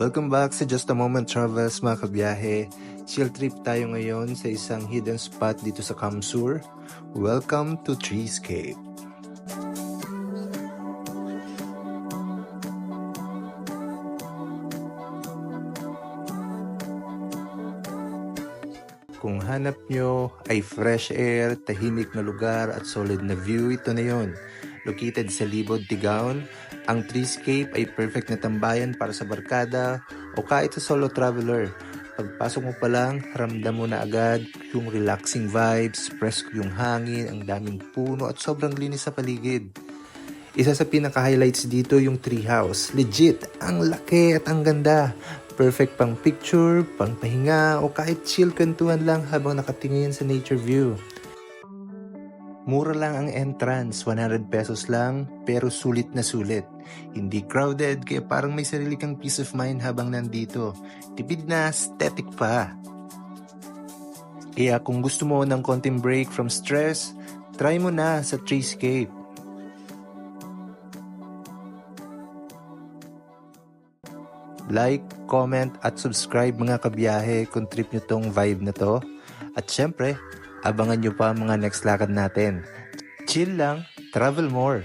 Welcome back sa Just a Moment Travels mga kabiyahe. Chill trip tayo ngayon sa isang hidden spot dito sa Kamsur. Welcome to Treescape. Kung hanap nyo ay fresh air, tahimik na lugar at solid na view, ito na yon. Located sa Libod, Tigaon, ang Treescape ay perfect na tambayan para sa barkada o kahit sa solo traveler. Pagpasok mo pa lang, ramdam mo na agad yung relaxing vibes, presko yung hangin, ang daming puno at sobrang linis sa paligid. Isa sa pinaka-highlights dito yung treehouse. Legit, ang laki at ang ganda. Perfect pang picture, pang pahinga, o kahit chill kwentuhan lang habang nakatingin sa nature view. Mura lang ang entrance, 100 pesos lang, pero sulit na sulit. Hindi crowded, kaya parang may sarili kang peace of mind habang nandito. Tipid na, aesthetic pa. Kaya kung gusto mo ng konting break from stress, try mo na sa Treescape. Like, comment at subscribe mga kabiyahe kung trip nyo tong vibe na to. At syempre, abangan nyo pa ang mga next lakad natin. Chill lang, travel more.